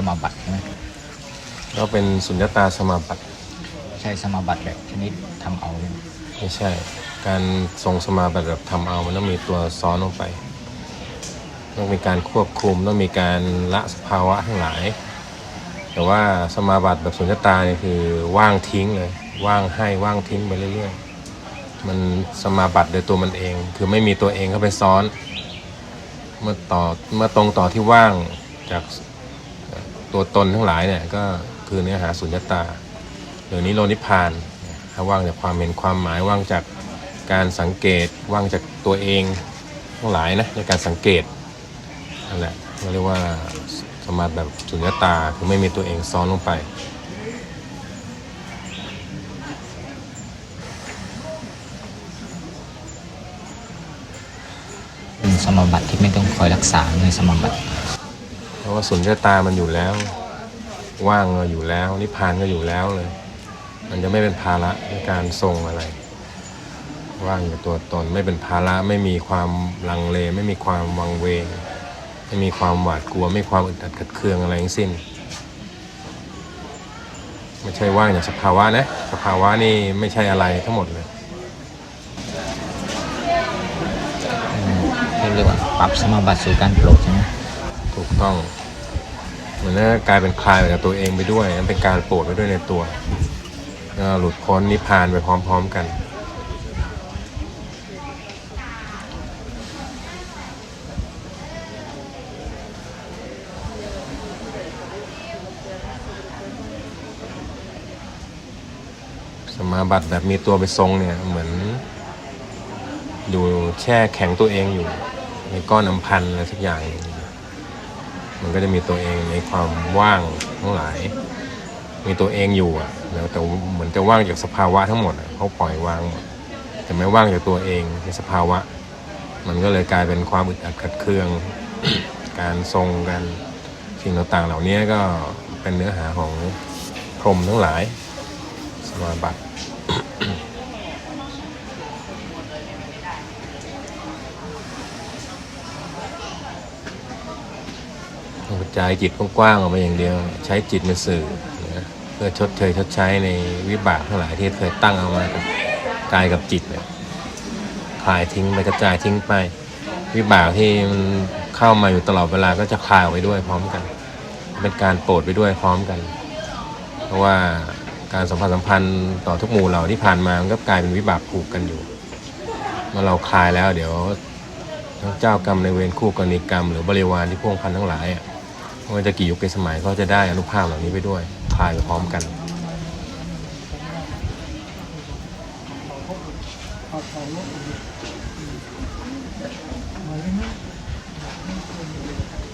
สมาบัติใช่ไหมก็เป็นสุญญตาสมาบัติใช่สมาบัติแบบชนิดทำเอาเนี่ยไม่ใช่ การทรงสมาบัติแบบทำเอามันต้องมีตัวซ้อนลงไป ต้องมีการควบคุมต้องมีการละสภาวะทั้งหลาย แต่ว่าสมาบัติแบบสุญญตาเนี่ยคือว่างทิ้งเลยว่างให้ว่างทิ้งไปเรื่อยๆ มันสมาบัติโดยตัวมันเอง คือไม่มีตัวเองเข้าไปซ้อน เมื่อต่อเมื่อตรงต่อที่ว่างจาก ตัวตนทั้งหลายเนี่ยก็คือเนื้อหาสุญญตาหรือนิโรนิพานว่างจากความเห็นความหมายว่างจากการสังเกตว่างจากตัวเองทั้งหลายนะในการสังเกตนั่นแหละเราเรียกว่าสมาธิแบบสุญญตาคือไม่มีตัวเองซ้อนลงไปเป็นสมบัติที่ไม่ต้องคอยรักษาในสมบัติ ราะว่าสุญญตามันอยู่แล้ว ว่างก็อยู่แล้ว นิพพานก็อยู่แล้วเลย มันจะไม่เป็นภาระในการทรงอะไร ว่างอยู่ตัวตนไม่เป็นภาระไม่มีความลังเล ไม่มีความวังเวง ไม่มีความหวาดกลัว ไม่มีความอึดอัดขัดเคืองอะไรทั้งสิ้นไม่ใช่ว่างจากสภาวะนะสภาวะนี่ไม่ใช่อะไรทั้งหมดเลยเรียกว่าปรับสมาบัติสู่การโปรดใช่ไหมถูกต้อง มันก็กลายเป็นคลายไปกับตัวเองไปด้วยเป็นการโปรดไปด้วยในตัวหลุดพ้นนิพพานไปพร้อม ๆกันสมาบัติแบบมีตัวไปทรงเนี่ย เหมือน อยู่แช่แข็งตัวเองอยู่ ในก้อนน้ำพันอะไรสักอย่าง มันก็จะมีตัวเองในความว่างทั้งหลาย มีตัวเองอยู่อะแล้วแต่เหมือนจะว่างจากสภาวะทั้งหมดเขาปล่อยวางหมดแต่ไม่ว่างจากตัวเองในสภาวะ มันก็เลยกลายเป็นความอึดอัดขัดเคือง การทรงกันสิ่งต่างๆเหล่านี้ก็เป็นเนื้อหาของพรหมทั้งหลายสมาบัติ กระจายจิตกว้างๆออกมาอย่างเดียว ใช้จิตเป็นสื่อนะเพื่อชดเชยชดใช้ในวิบากทั้งหลายที่เคยตั้งเอามากับกายกับจิตเนี่ยคลายทิ้งไปกระจายทิ้งไป วิบากที่มันเข้ามาอยู่ตลอดเวลาก็จะคลายออกไปด้วยพร้อมกัน เป็นการโปรดไปด้วยพร้อมกัน เพราะว่าการสัมพันธ์สัมพันธ์ต่อทุกหมู่เหล่าที่ผ่านมามันก็กลายเป็นวิบากผูกกันอยู่เมื่อเราคลายแล้วเดี๋ยวทั้งเจ้ากรรมในเวรคู่กรณีกรรม หรือบริวารที่พ่วงพันทั้งหลายอะ ไม่ว่าจะกี่ยุคกี่สมัยก็จะได้อนุภาพเหล่านี้ไปด้วยคลายไปพร้อมกัน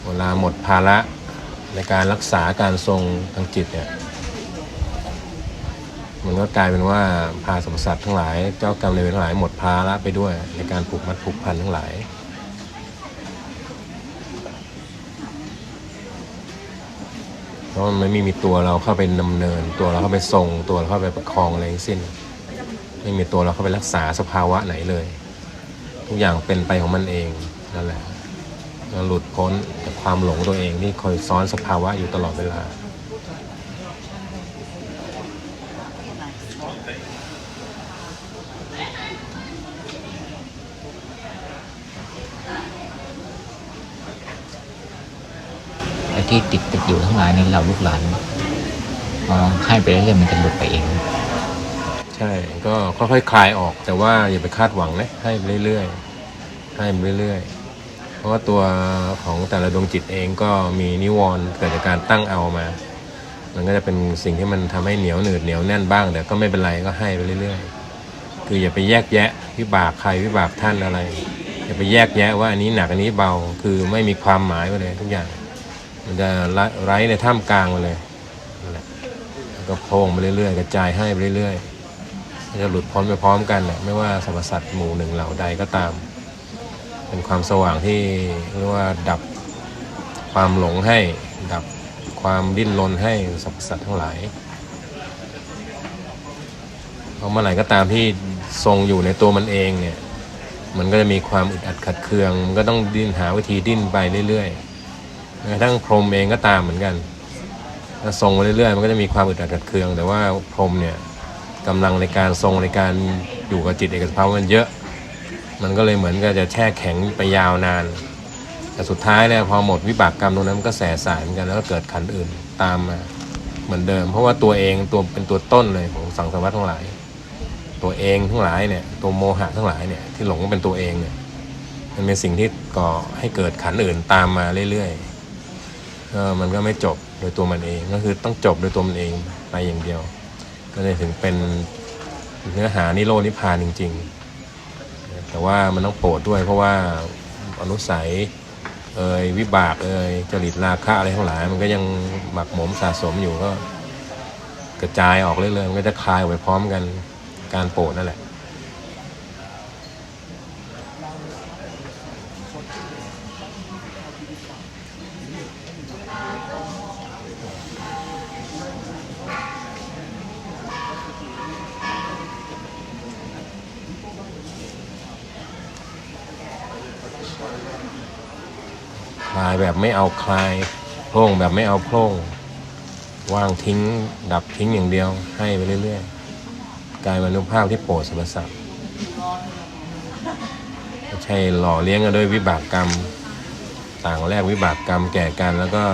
เวลาหมดภาระในการรักษาการทรงทางจิตเนี่ยมันก็กลายเป็นว่าพาสรรสัตว์ทั้งหลาย เจ้ากรรมในายเวรทั้งหลายหมดภาระไปด้วย ในการผูกมัดผูกพันทั้งหลาย เพราะมันไม่มีตัวเราเข้าไปดำเนิน ตัวเราเข้าไปทรง ตัวเราเข้าไปประคองอะไรทั้งสิ้น ไม่มีตัวเราเข้าไปรักษาสภาวะไหนเลย ทุกอย่างเป็นไปของมันเองนั่นแหละเราหลุดพ้นจากความหลงตัวเองที่คอยซ้อนสภาวะอยู่ตลอดเวลา ที่ติดติดอยู่ทั้งหลายนี่เราลูกหลานพอให้ไปเรื่อยๆมันจะหลุดไปเอง ใช่ ก็ค่อยๆคลายออก แต่ว่าอย่าไปคาดหวังนะให้ไปเรื่อยๆให้ไปเรื่อยๆ เพราะว่าตัวของแต่ละดวงจิตเองก็มีนิวรณ์เกิดจากการตั้งเอามา มันก็จะเป็นสิ่งที่มันทำให้เหนียวหนืดเหนียวแน่นบ้างแต่ก็ไม่เป็นไรก็ให้ไปเรื่อยๆ คืออย่าไปแยกแยะวิบากใครวิบากท่านอะไรอย่าไปแยกแยะว่าอันนี้หนักอันนี้เบาคือไม่มีความหมายไปเลยทุกอย่าง มันจะไร้ในท่ามกลางไปเลยนั่นแหละแล้วก็โพงไปเรื่อยๆ กระจายให้ไปเรื่อยๆมันจะหลุดพ้นไปพร้อมกันแหละไม่ว่าสรรพสัตว์หมู่หนึ่งเหล่าใดก็ตาม เป็นความสว่างที่เรียกว่าดับความหลงให้ดับความดิ้นรนให้สรรพสัตว์ทั้งหลายเพราะเมื่อไหร่ก็ตามที่ทรงอยู่ในตัวมันเองเนี่ยมันก็จะมีความอึดอัดขัดเคือง มันก็ต้องดิ้นหาวิธีดิ้นไปเรื่อยๆ แม้กระทั่งพรหมเองก็ตามเหมือนกันถ้าทรงไปเรื่อยๆ มันก็จะมีความอึดอัดขัดเคือง แต่ว่าพรหมเนี่ยกำลังในการทรงในการอยู่กับจิตเอกสภาวะมันเยอะ มันก็เลยเหมือนกับจะแช่แข็งไปยาวนาน แต่สุดท้ายเนี่ยพอหมดวิบากกรรมตรงนั้นมันก็แสสายเหมือนกันแล้วก็เกิดขันอื่นตามมาเหมือนเดิม เพราะว่าตัวเองตัวเป็นตัวต้นเลยของสังสารวัฏทั้งหลาย ตัวเองทั้งหลายเนี่ยตัวโมหะทั้งหลายเนี่ยที่หลงว่าเป็นตัวเองเนี่ยมันเป็นสิ่งที่ก่อให้เกิดขันอื่นตามมาเรื่อยๆ ก็มันก็ไม่จบโดยตัวมันเองก็คือต้องจบโดยตัวมันเองไปอย่างเดียว ก็เลยถึงเป็นเนื้อหานิโรธนิพพานจริง ๆ แต่ว่ามันต้องโปรดด้วยเพราะว่าอนุสัยเอ่ยวิบากเอ่ยจริตราคะอะไรทั้งหลาย มันก็ยังหมักหมมสะสมอยู่ก็กระจายออกเรื่อยๆมันก็จะคลายออกไปพร้อมกันการโปรดนั่นแหละ แบบไม่เอาคลายโพร่งแบบไม่เอาโพร่งว่างทิ้ง ดับทิ้งอย่างเดียว ให้ไปเรื่อยๆกลายเป็นอนุภาพที่โปรดสรรพสัตว์ไม่ใช่หล่อเลี้ยงกันด้วยวิบากกรรม ต่างแลกวิบากกรรมแก่กันแล้วก็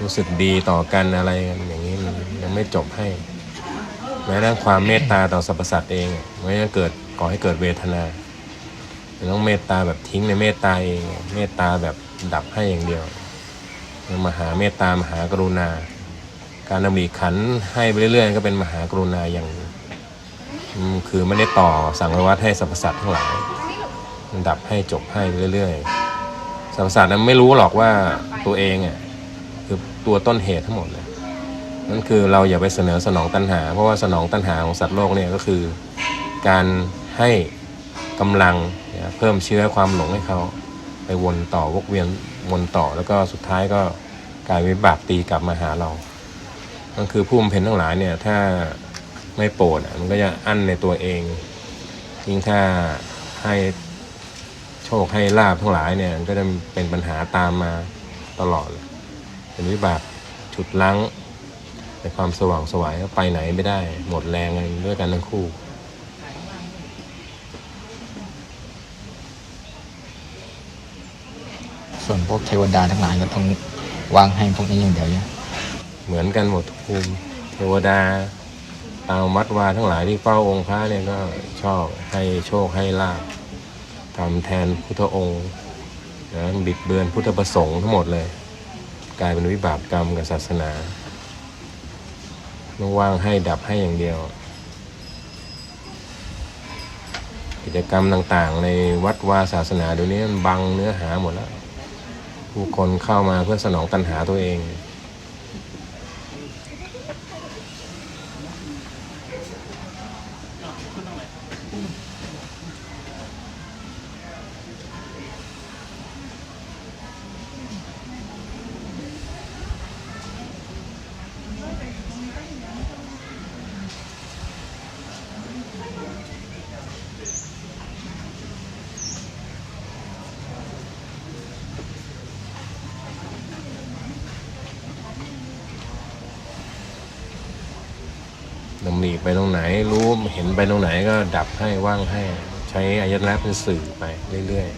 รู้สึกดีต่อกันอะไรกันอย่างนี้มันยังไม่จบให้ แม้แต่ความเมตตาต่อสรรพสัตว์เองมันจะเกิดก่อให้เกิดเวทนาต้องเมตตาแบบทิ้งในเมตตาเองเมตตาแบบ ดับให้อย่างเดียวมหาเมตตามหากรุณา การดำริขันให้ไปเรื่อยๆ ก็เป็นมหากรุณาอย่างคือไม่ได้ต่อสังวัตให้สรรพสัตว์ทั้งหลายดับให้จบให้เรื่อยๆสรรพสัตว์นั้นไม่รู้หรอกว่าตัวเองอะคือตัวต้นเหตุทั้งหมดเลยนั่นคือเราอย่าไปเสนอสนองตัณหา เพราะว่าสนองตัณหาของสัตว์โลกเนี่ยก็คือ การให้กำลังเพิ่มเชื้อความหลงให้เขา ไปวนต่อวกเวียนวนต่อแล้วก็สุดท้ายก็กลายเป็นวิบากตีกลับมาหาเรานั่นคือผู้บำเพ็ญทั้งหลายเนี่ยถ้าไม่โปรดอะมันก็จะอั้นในตัวเองยิ่งถ้าให้โชคให้ลาบทั้งหลายเนี่ยก็จะเป็นปัญหาตามมาตลอด เป็นวิบากฉุดลั้งในความสว่างสวายก็ไปไหนไม่ได้ หมดแรงกันด้วยกันทั้งคู่ ส่วนพวกเทวดาทั้งหลายก็ต้องวางให้พวกนี้อย่างเดียวเนี่ยเหมือนกันหมดทุกภูมิเทวดาตามวัดวาทั้งหลายที่เฝ้าองค์พระเนี่ยก็ชอบให้โชคให้ลาบทำแทนพุทธองค์นะบิดเบือนพุทธประสงค์ทั้งหมดเลย กลายเป็นวิบากกรรมกับศาสนาต้องว่างให้ดับให้อย่างเดียว กิจกรรมต่างๆ ในวัดวาศาสนาเดี๋ยวนี้มันบังเนื้อหาหมดแล้ว ผู้คนเข้ามาเพื่อสนองตัณหาตัวเอง ดำริไปตรงไหนรู้เห็น ไปตรงไหนก็ดับให้ว่างให้ ใช้อายตนะเป็นสื่อไปเรื่อย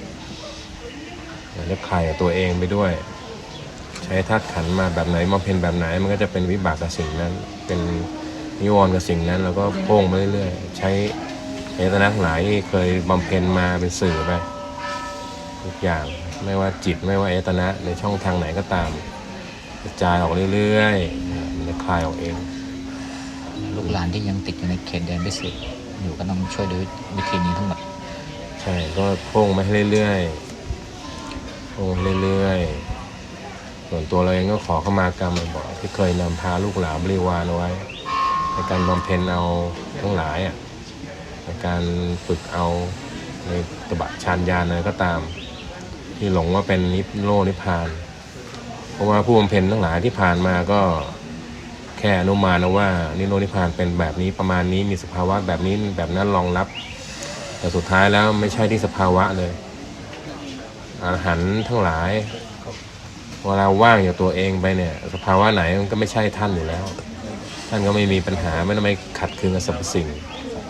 ๆแล้วคลายตัวเองไปด้วย ใช้ธาตุขันมาแบบไหนมาเพนแบบไหน มันก็จะเป็นวิบากกับสิ่งนั้น เป็นนิวรณ์กับสิ่งนั้น แล้วก็โพ่งไปเรื่อยๆ ใช้อายตนะหลายที่เคยบำเพ็ญมาเป็นสื่อไปทุกอย่างไม่ว่าจิตไม่ว่าอายตนะในช่องทางไหนก็ตามกระจายออกเรื่อยๆมันจะคลายออกเอง ลูกหลานที่ยังติดอยู่ในเขตแดนพิเศษอยู่ก็ต้องช่วยด้วยวิธีนี้ทั้งหมดใช่ก็พ่งมาให้เรื่อยๆพ่งเรื่อยๆ ส่วนตัวเราเองก็ขอเข้ามากรรมบ่อยที่เคยนำพาลูกหลานบริวารเอาไว้ ในการบำเพ็ญเอาทั้งหลายอะในการฝึกเอาในตบะฌานญาณอะไรก็ตาม ที่หลงว่าเป็นนิพโลนิพพาน เพราะว่าผู้บำเพ็ญทั้งหลายที่ผ่านมาก็ แค่อนุมานนะว่านิโรธนิพพานเป็นแบบนี้ประมาณนี้มีสภาวะแบบนี้แบบนั้นรองรับ แต่สุดท้ายแล้วไม่ใช่ที่สภาวะเลยอรหันต์ทั้งหลายเวลาว่างจากตัวเองไปเนี่ย สภาวะไหนมันก็ไม่ใช่ท่านอยู่แล้ว ท่านก็ไม่มีปัญหาไม่ต้องไปขัดเคืองกับสรรพสิ่ง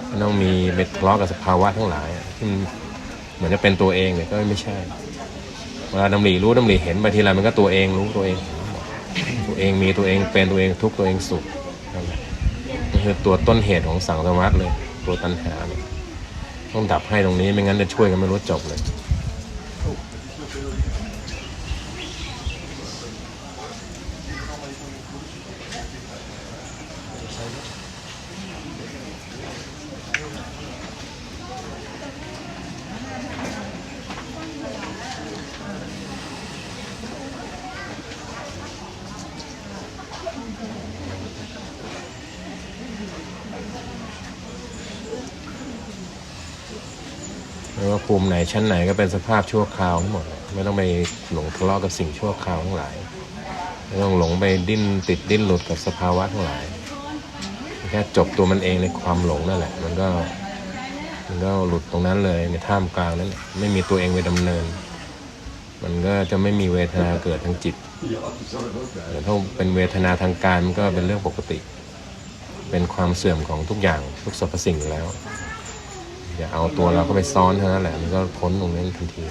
ไม่ต้องมีไปทะเลาะกับสภาวะทั้งหลายที่มันเหมือนจะเป็นตัวเองเนี่ยก็ไม่ใช่ เวลาดำริรู้ดำริเห็นไปทีไรมันก็ตัวเองรู้ตัวเองเห็นหมด ตัวเองมีตัวเองเป็นตัวเองทุกตัวเองสุขนั่นแหละนี่คือตัวต้นเหตุของสังสารวัฏเลย ตัวตัณหาเนี่ยต้องดับให้ตรงนี้ไม่งั้นจะช่วยกันไม่รู้จบเลย ไม่ว่าภูมิไหนชั้นไหนก็เป็นสภาพชั่วคราวทั้งหมด ไม่ต้องไปหลงทะเลาะกับสิ่งชั่วคราวทั้งหลาย ไม่ต้องหลงไปดิ้นติดดิ้นหลุดกับสภาวะทั้งหลายแค่จบตัวมันเองในความหลงนั่นแหละ มันก็มันก็หลุดตรงนั้นเลยในท่ามกลางนั้นไม่มีตัวเองไปดำเนิน มันก็จะไม่มีเวทนาเกิดทางจิตแต่ถ้าเป็นเวทนาทางกายมันก็เป็นเรื่องปกติ เป็นความเสื่อมของทุกอย่างทุกสรรพสิ่งแล้ว อย่าเอาตัวเราก็ไปซ้อนเท่านั้นแหละมันก็พ้นตรงนี้ทันที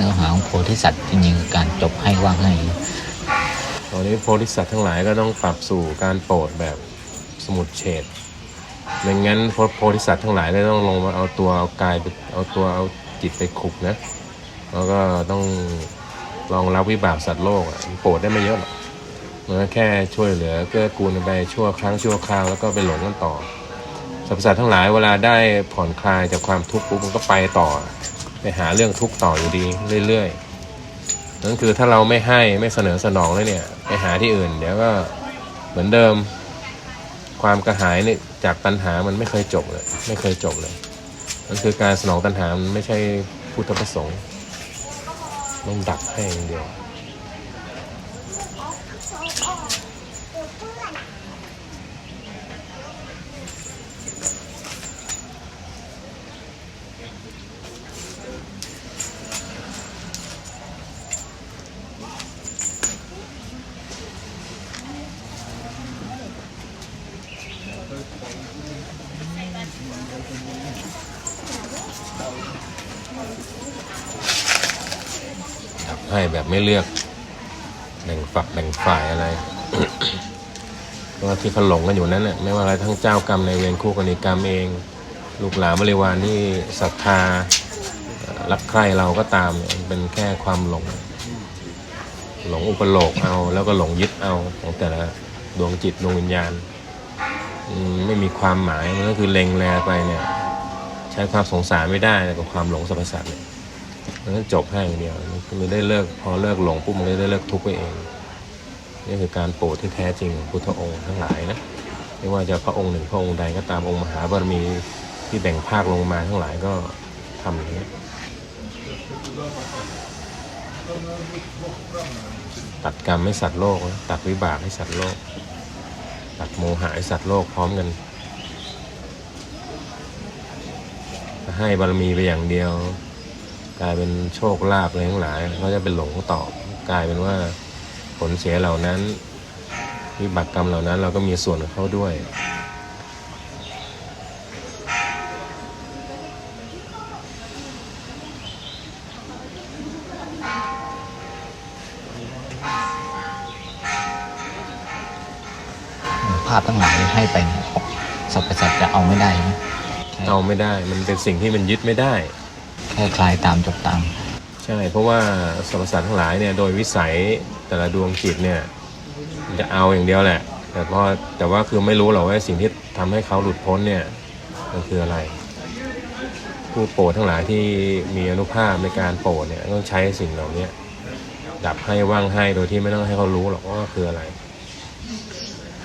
เนื้อหาของโพธิสัตว์จริงๆการจบให้ว่างให้ตอนนี้โพธิสัตว์ทั้งหลายก็ต้องปรับสู่การโปรดแบบสมุดเฉดไม่งั้นโพธิสัตว์ทั้งหลายก็ต้องลงมาเอาตัวเอากายไปเอาตัวเอาจิตไปขุกนะ แล้วก็ต้องลองรับวิบากสัตว์โลกอะโปรดได้ไม่เยอะหรอกมันก็แค่ช่วยเหลือเกื้อกูลไปชั่วครั้งชั่วคราวแล้วก็ไปหลงกันต่อสรรพสัตว์ทั้งหลายเวลาได้ผ่อนคลายจากความทุกข์ปุ๊บมันก็ไปต่อ ไปหาเรื่องทุกข์ต่ออยู่ดีเรื่อยๆนั่นคือถ้าเราไม่ให้ไม่เสนอสนองเลยเนี่ย ไปหาที่อื่น เดี๋ยวก็เหมือนเดิม ความกระหายนี่จากตัณหามันไม่เคยจบเลย ไม่เคยจบเลยนั่นคือการสนองตัณหามันไม่ใช่พุทธประสงค์ต้องดับให้อย่างเดียว ให้แบบไม่เลือกแบ่งฝักแบ่งฝ่ายอะไรเพราะว่าที่เขาหลงกันอยู่นั้นน่ะไม่ว่าอะไรทั้งเจ้ากรรมในเวรคู่กรณีกรรมเอง ลูกหลานบริวารที่ศรัทธารักใคร่เราก็ตามเนี่ยมันเป็นแค่ความหลง หลงอุปโลกเอา แล้วก็หลงยึดเอาของแต่ละดวงจิตดวงวิญญาณไม่มีความหมายมันก็คือเล็งแลไปเนี่ย ใช้ความสงสารไม่ได้กับความหลงสรรพสัตว์เนี่ย มันก็จบให้อย่างเดียวมันได้เลิกพอเลิกหลงปุ๊บมันก็ได้เลิกทุกข์ไปเองนี่คือการโปรดที่แท้จริงของพุทธองค์ทั้งหลายนะไม่ว่าจะพระองค์หนึ่งพระองค์ใดก็ตามองค์มหาบารมีที่แบ่งภาคลงมาทั้งหลายก็ทำอย่างนี้ตัดกรรมให้สัตว์โลก ตัดวิบากให้สัตว์โลก ตัดโมหะให้สัตว์โลกพร้อมกันให้บารมีไปอย่างเดียว กลายเป็นโชคลาภอะไรทั้งหลายเขาจะเป็นหลงต่อกลายเป็นว่าผลเสียเหล่านั้นวิบากกรรมเหล่านั้น เราก็มีส่วนกับเขาด้วยภาพทั้งหลายให้ไปเนี่ยสรรพสัตว์จะเอาไม่ได้ใช่ไหมแค่เอาไม่ได้ มันเป็นสิ่งที่มันยึดไม่ได้ แค่คลายตามจบตาม ใช่ เพราะว่าสรรพสัตว์ทั้งหลายเนี่ยโดยวิสัยแต่ละดวงจิตเนี่ยมันจะเอาอย่างเดียวแหละ แต่พอแต่ว่าคือไม่รู้หรอกว่าสิ่งที่ทำให้เขาหลุดพ้นเนี่ยมันคืออะไร ผู้โปรดทั้งหลายที่มีอนุภาพในการโปรดเนี่ยต้องใช้สิ่งเหล่านี้ดับให้ว่างให้โดยที่ไม่ต้องให้เขารู้หรอกว่าคืออะไร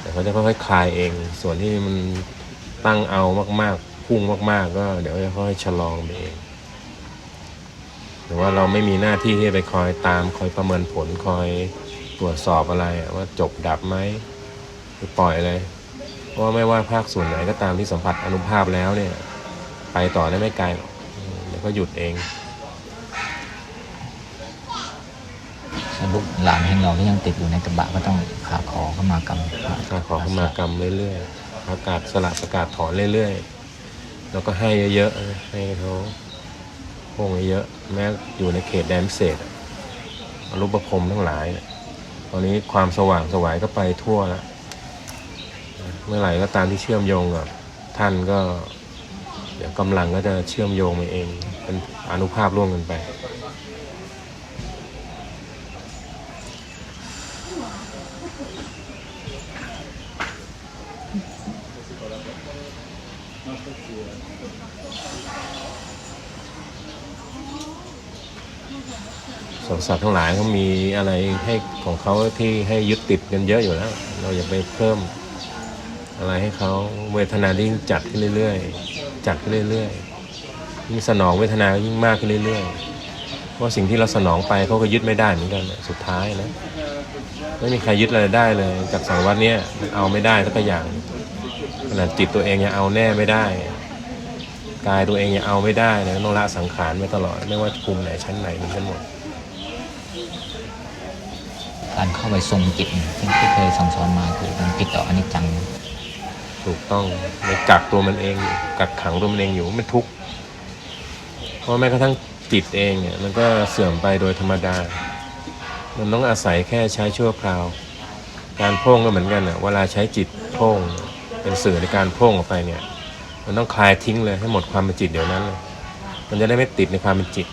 แต่เขาจะค่อยๆคลายเอง ส่วนที่มันตั้งเอามากๆพุ่งมาก ๆ ก็เดี๋ยวจะค่อยๆชะลองไปเอง หรือว่าเราไม่มีหน้าที่ที่จะไปคอยตามคอยประเมินผลคอยตรวจสอบอะไรอะว่าจบดับไหมหรือปล่อยเลยเพราะว่าไม่ว่าภาคส่วนไหนก็ตามที่สัมผัสอนุภาพแล้วเนี่ย ไปต่อได้ไม่ไกลหรอกอืมเดี๋ยวก็หยุดเองถ้าลูกหลานแห่งเราที่ยังติดอยู่ในตะบะก็ต้องขาขอเข้ามากรรมก็ขอเข้ามากรรมเรื่อยๆประกาศสละประกาศถอนเรื่อยๆ แล้วก็ให้เยอะๆนะให้เขา พวกนี้เยอะแม้อยู่ในเขตแดนพิเศษอรูปภมทั้งหลายตอนนี้ความสว่างสวายก็ไปทั่วแล้วเมื่อไหร่ก็ตามที่เชื่อมโยงกับท่านก็ เดี๋ยวกำลังก็จะเชื่อมโยงไปเอง เป็นอนุภาพร่วมกันไป สัตว์ทั้งหลายเขามีอะไรให้ของเขาที่ให้ยึดติดกันเยอะอยู่แล้ว เราอย่าไปเพิ่มอะไรให้เขาเวทนาที่ยิ่งจัดขึ้นเรื่อยๆ จัดขึ้นเรื่อยๆยิ่งสนองเวทนายิ่งมากขึ้นเรื่อยๆเพราะสิ่งที่เราสนองไปเขาก็ยึดไม่ได้เหมือนกันสุดท้ายนะไม่มีใครยึดอะไรได้เลยจากสังวัตเนี้ยเอาไม่ได้สักอย่างขนาดจิตตัวเองยังเอาแน่ไม่ได้กายตัวเองยังเอาไม่ได้เลยต้องละสังขารไปตลอด ไม่ว่าภูมิไหนชั้นไหนมันกันหมด การเข้าไปทรงจิตที่ที่เคยสั่งสอนมาคือมันติดต่ออนิจจังถูกต้องในกักตัวมันเองอยู่กักขังตัวมันเองอยู่มันทุกข์เพราะแม้กระทั่งจิตเองเนี่ยมันก็เสื่อมไปโดยธรรมดา มันต้องอาศัยแค่ใช้ชั่วคราว การพ่งก็เหมือนกันอะเวลาใช้จิตพ่งเป็นสื่อในการพ่งออกไปเนี่ย มันต้องคลายทิ้งเลยให้หมดความเป็นจิตเดี๋ยวนั้นเลยมันจะได้ไม่ติดในความเป็นจิต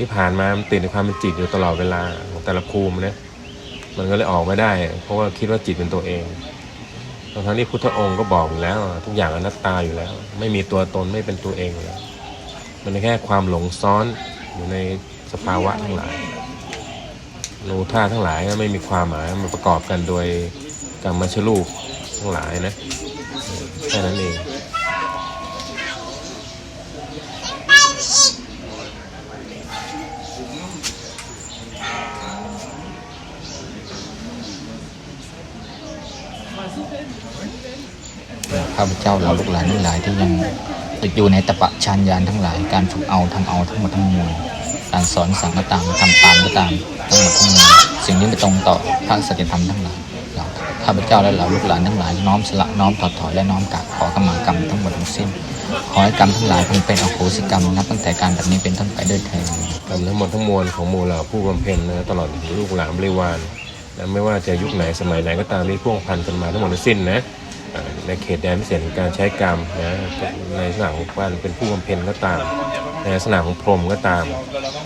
ที่ผ่านมามันติดในความเป็นจิตอยู่ตลอดเวลาของแต่ละภูมินะมันก็เลยออกไม่ได้ เพราะว่าคิดว่าจิตเป็นตัวเองทั้งที่พุทธองค์ก็บอกอยู่แล้ว ทุกอย่างอนัตตาอยู่แล้ว ไม่มีตัวตนไม่เป็นตัวเองอยู่แล้วมันแค่ความหลงซ้อนอยู่ในสภาวะทั้งหลายโลธาทั้งหลายก็ไม่มีความหมายมันประกอบกันโดยกรรมชรูปทั้งหลายนะแค่นั้นเอง ข้าพเจ้าเราลูกหลานทั้งหลายที่ยังติดอยู่ในตะปะชานยานทั้งหลายการฝึกเอาทำเอาทั้งหมดทั้งมวลการสอนสั่งก็ตามทำตามก็ตามทั้งหมดทั้งมวลสิ่งนี้ไม่ตรงต่อพระสัจธรรมทั้งหลายเราข้าพเจ้าและเหล่าลูกหลานทั้งหลายน้อมสละน้อมถอดถอยและน้อมกราบขอกรรมากรรมทั้งหมดทั้งสิ้นขอให้กรรมทั้งหลายคงเป็นอโหสิกรรมนับตั้งแต่การแบบนี้เป็นต้นไปด้วยเถิดกรรมทั้งหมดทั้งมวลของหมู่เหล่าผู้บำเพ็ญนะตลอดถึงลูกหลานบริวารนะไม่ว่าจะยุคไหนสมัยไหนก็ตามที่พ่วงพันกันมาทั้งหมดทั้งสิ้นนะ ในเขตแดนพิเศษการใช้กรรมนะในลักษณะของการเป็นผู้บำเพ็ญก็ตาม ในลักษณะของพรมก็ตาม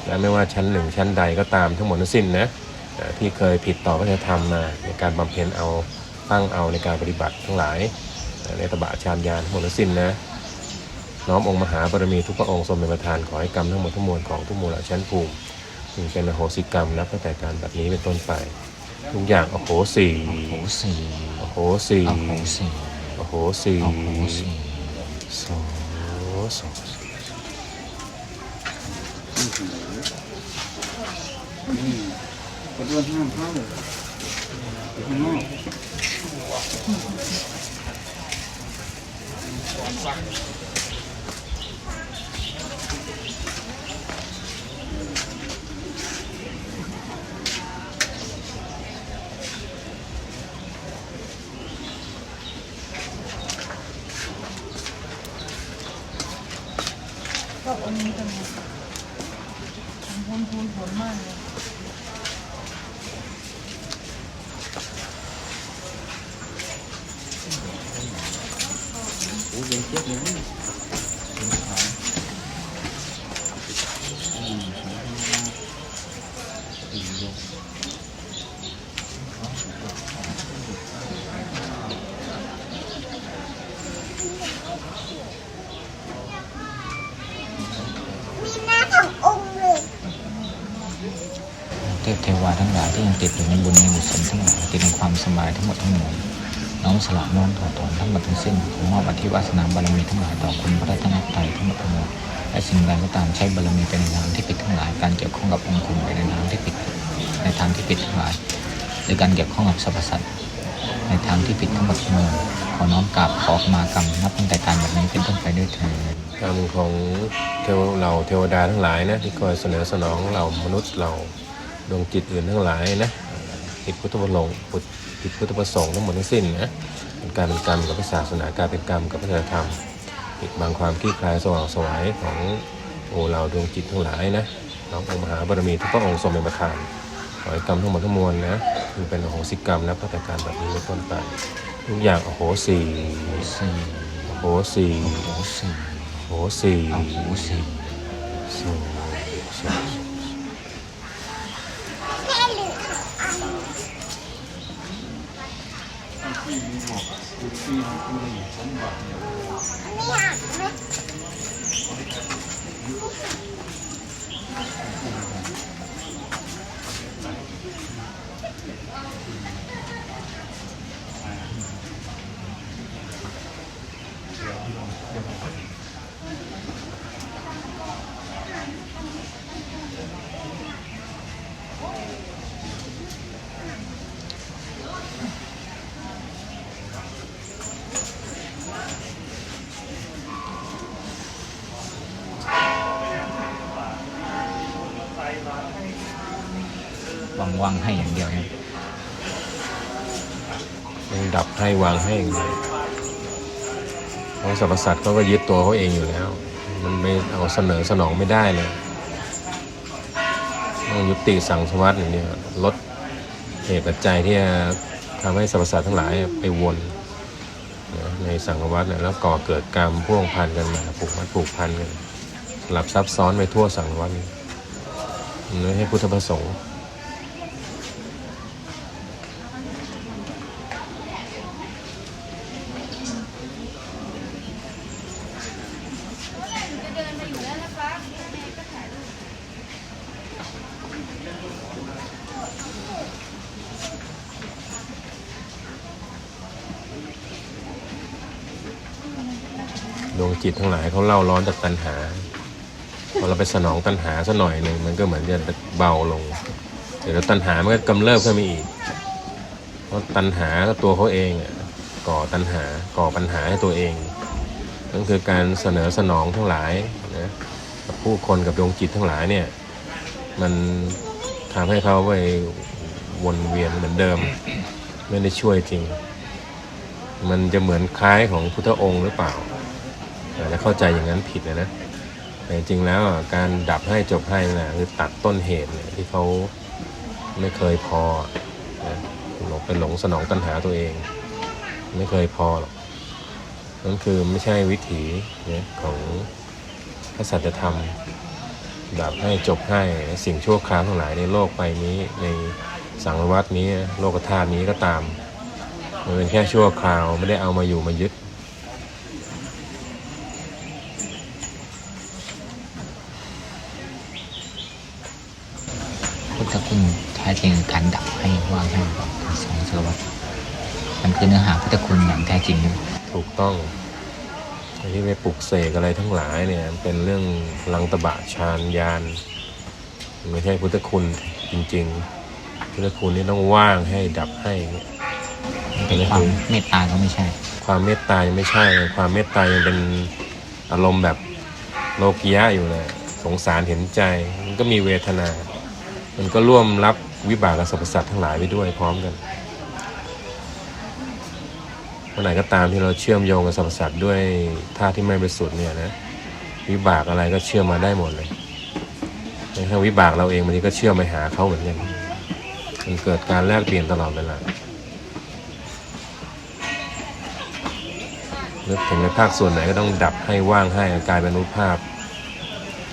นะไม่ว่าชั้นหนึ่งชั้นใดก็ตามทั้งหมดทั้งสิ้นนะที่เคยผิดต่อพระธรรมมาในการบำเพ็ญเอาตั้งเอาในการปฏิบัติทั้งหลาย ในตบะฌานญาณทั้งหมดทั้งสิ้นนะน้อมองค์มหาบารมีทุกพระองค์ทรงเป็นประธานขอให้กรรมทั้งหมดทั้งมวลของทุกมูลชั้นภูมิเป็นโหสิกรรมนับตั้งแต่การแบบนี้เป็นต้นไป ทุกอย่างอโหสีโหสีอโหสีอโหสีอโหสีอโหสีโสโสกระโดดห้ามเข้าข้างนอกก็ ทพเทวาทั้งหลายที่ยังติดอยู่ในบุญในบุญสมทั้งหลายติดในความสบายทั้งหมดทั้งมวลน้อมสละน้อมถอดถอนทั้งหมดทั้งสิ้นผมมอบอธิวาสนาบารมีทั้งหลายต่อคุณพระรัตนตรัยทั้งหมดทั้งมวลและสิ่งใดก็ตามใช้บารมีเป็นทางที่ปิดทั้งหลายการเกี่ยวข้องกับองค์คุณในทางที่ปิดในทางที่ปิดทั้งหลายหรือการเกี่ยวข้องกับสรรพสัตว์ในทางที่ปิดทั้งหมดทั้งมวลขอน้อมกราบขอขมากรรมนับตั้งแต่การแบบนี้เป็นต้นไปด้วยเถิดกรรมของเทวเราเทวดาทั้งหลายนะที่คอยเสนอสนองเรามนุษย์เรา ดวงจิตอื่นทั้งหลายนะผิดพุทธประสงค์ผิดพุทธประสงค์ทั้งหมดทั้งสิ้นนะเป็นการเป็นกรรมกับพระศาสนาการเป็นกรรมกับพระธรรมปิดบังความคลี่คลายสว่างไสวายของโอเราดวงจิตทั้งหลายนะน้ององค์มหาบารมีทุกพระองค์ทรงเป็นประธานขอให้กรรมทั้งหมดทั้งมวลนะมันเป็นอโหสิกรรมนะพัฒการแบบนี้เป็นต้นไปทุกอย่างอโหสีสี่อโหสีโอ้สี่อโหสีเอาหูสี่ สู้สู้ ที่มีหมอก คือที่มีสม วางวางให้อย่างเดียวนี่ยยังดับให้วางให้อย่างเดียวเพราะสรรพสัตว์เขาก็ยึดตัวเขาเองอยู่แล้ว มันไม่เอาเสนอสนองไม่ได้เลยต้องยุติสังสวัสดอย่างเดียวลดเหตุปัจจัยที่จะทำให้สรรพสัตว์ทั้งหลายไปวนในสังวัสดเนี่ยแล้วก่อเกิดกรรมพ่วงพันกันมาผูกมัดผูกพันกันสลับซับซ้อนไปทั่วสังวัสดนี่มันไม่ให้พุทธประสงค์ ดวงจิตทั้งหลายเขาเล่าร้อนจากตัณหาพอเราไปสนองตัณหาสักหน่อยหนึ่งมันก็เหมือนจะเบาลงเดี๋ยวตัณหามันก็กำเริบขึ้นมาอีกเพราะตัณหาก็ตัวเขาเองอะก่อตัณหาก่อปัญหาให้ตัวเองนั่นคือการเสนอสนองทั้งหลายนะกับผู้คนกับดวงจิตทั้งหลายเนี่ยมันทำให้เขาไปวนเวียนเหมือนเดิม ไม่ได้ช่วยจริง มันจะเหมือนคล้ายของพุทธองค์หรือเปล่า อาจจะเข้าใจอย่างนั้นผิดนะนะแต่จริงๆแล้วการดับให้จบให้นะคือตัดต้นเหตุเนี่ยที่เขาไม่เคยพอนะหลงไปหลงสนองตัณหาตัวเอง ไม่เคยพอหรอกนั่นคือไม่ใช่วิถีของพระสัจธรรมดับให้จบให้สิ่งชั่วคราวทั้งหลายในโลกใบนี้ในสังสารวัตนี้โลกธาตุนี้ก็ตาม มันเป็นแค่ชั่วคราวไม่ได้เอามาอยู่มายึด จริงนะถูกต้องไอ้ที่ไปปลุกเสกอะไรทั้งหลายเนี่ยมันเป็นเรื่องลังตบะฌานยานมันไม่ใช่พุทธคุณจริง ๆ พุทธคุณนี่ต้องว่างให้ดับให้เนี่ยมันเป็นความเมตตาก็ไม่ใช่ ความเมตตายังไม่ใช่เลยความเมตตายังเป็นอารมณ์แบบโลกียะอยู่เลยสงสารเห็นใจ มันก็มีเวทนา มันก็ร่วมรับวิบากกับสรรพสัตว์ทั้งหลายไปด้วยพร้อมกันเมื่อไหร่ก็ตามที่เราเชื่อมโยงกับสรรพสัตว์ด้วยท่าที่ไม่บริสุทธิ์เนี่ยนะวิบากอะไรก็เชื่อมมาได้หมดเลยในทางวิบากเราเองบางทีก็เชื่อมไปหาเขาเหมือนกันมันเกิดการแลกเปลี่ยนตลอดเวลานึกถึงในภาคส่วนไหนก็ต้องดับให้ว่างให้กลายเป็นรูปภาพ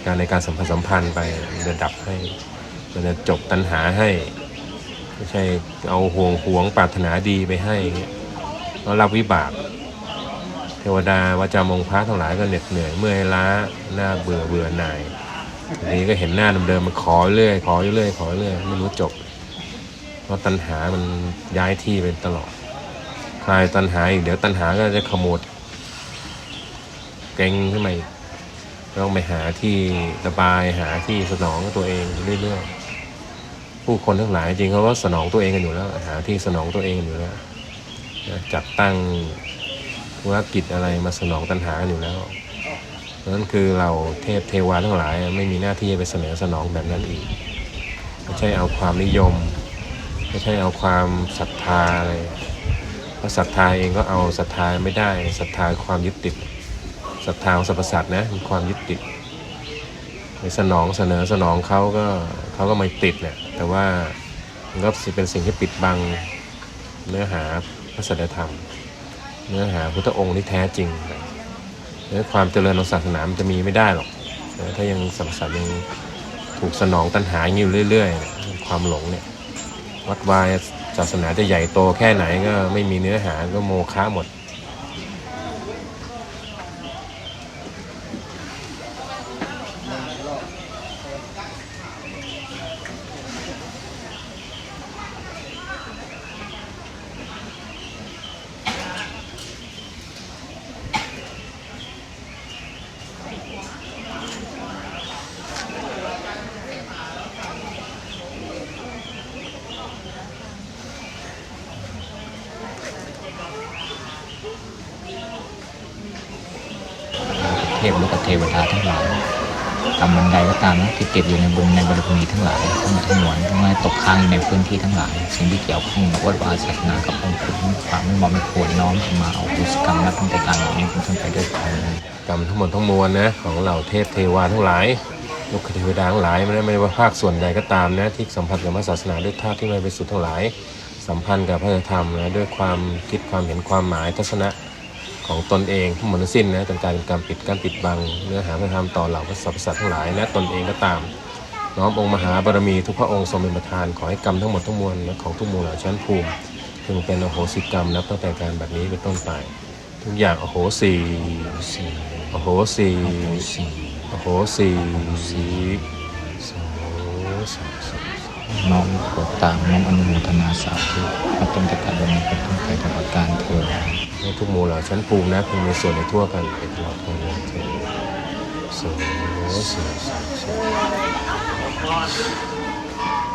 การในการสัมพันธ์สัมพันธ์ไปมันจะดับให้ มันจะจบตัณหาให้ ไม่ใช่เอาห่วงห่วงปรารถนาดีไปให้เงี้ย แล้วรับวิบาก เทวดาวาจามงพระทั้งหลายก็เหน็ดเหนื่อยเมื่อยล้าหน้าเบื่อเบื่อหน่ายทีนี้ก็เห็นหน้าเดิมๆมันขอเรื่อยขอเรื่อยขอเรื่อยไม่รู้จบ เพราะตัณหามันย้ายที่เป็นตลอดคลายตัณหาอีกเดี๋ยวตัณหาก็จะขโมดเกร็งขึ้นมาอีกต้องไปหาที่ระบายหาที่สนองตัวเองเรื่อยๆผู้คนทั้งหลายจริงเขาก็สนองตัวเองกันอยู่แล้ว หาที่สนองตัวเองกันอยู่แล้ว จัดตั้งธุรกิจอะไรมาสนองตัณหากันอยู่แล้วนั่นคือเราเทพเทวาทั้งหลายไม่มีหน้าที่จะไปเสนอสนองแบบนั้นอีก ไม่ใช่เอาความนิยม ไม่ใช่เอาความศรัทธาอะไรเพราะศรัทธาเองก็เอาศรัทธาไม่ได้ศรัทธาความยึดติดศรัทธาของสรรพสัตว์นะมีความยึดติดไปสนองเสนอสนองเขาก็เขาก็ไม่ติดเนี่ยแต่ว่ามันก็เป็นสิ่งที่ปิดบังเนื้อหา พระสัจธรรม เนื้อหาพุทธองค์ที่แท้จริงเนื้อความเจริญของศาสนามันจะมีไม่ได้หรอกถ้ายังสรรพสัตว์ยังถูกสนองตัณหาอยู่เรื่อยๆ ความหลงเนี่ยวัดวายศาสนาจะใหญ่โตแค่ไหนก็ไม่มีเนื้อหาก็โมฆะหมด เทพและกับเทวดาทั้งหลายกรรมบันใดก็ตามนะที่ติดอยู่ในบุญในบารมีทั้งหลายทั้งหมดทั้งมวลทั้งหลาย ตกค้างอยู่ในพื้นที่ทั้งหลาย สิ่งที่เกี่ยวข้องกับวัดวาศาสนากับองค์คุณความไม่เหมาะไม่ควรน้อมมาเอาบุษกรรมนับตั้งแต่การนี้เป็นต้นไปด้วยกันกรรมทั้งหมดทั้งมวลนะของเหล่าเทพเทวาทั้งหลายลูกเทวดาทั้งหลายไม่ได้ไม่ว่าภาคส่วนใดก็ตามนะที่สัมพันธ์กับพระศาสนาด้วยธาตุที่ไม่บริสุทธิ์ทั้งหลาย สัมพันธ์กับพระธรรมนะด้วยความคิดความเห็นความหมายทัศนะของตนเองทั้งหมดทั้งสิ้นนะจนกลายเป็นการปิดกั้นปิดบังเนื้อหาพระธรรมต่อเหล่าพระสรรพสัตว์ทั้งหลายและตนเองก็ตาม น้อมองค์มหาบารมีทุกพระองค์ทรงเป็นประธาน ขอให้กรรมทั้งหมดทั้งมวลของทุกหมู่เหล่าชั้นภูมิพึงเป็นอโหสิกรรมนับตั้งแต่การบัดนี้เป็นต้นไป ทุกอย่างอโหสีสี่อโหสีสี่อโหสีสีโสสสน้อมโปรดตามน้อมอนุโมทนาสาธุมาต้นแต่การเหล่านี้เป็นต้นไปตลอดการเถิดให้ทุกหมู่เหล่าชั้นภูมินะพึงมีส่วนในทั่วกันไปตลอดกาลนานเถิดโสสสส London.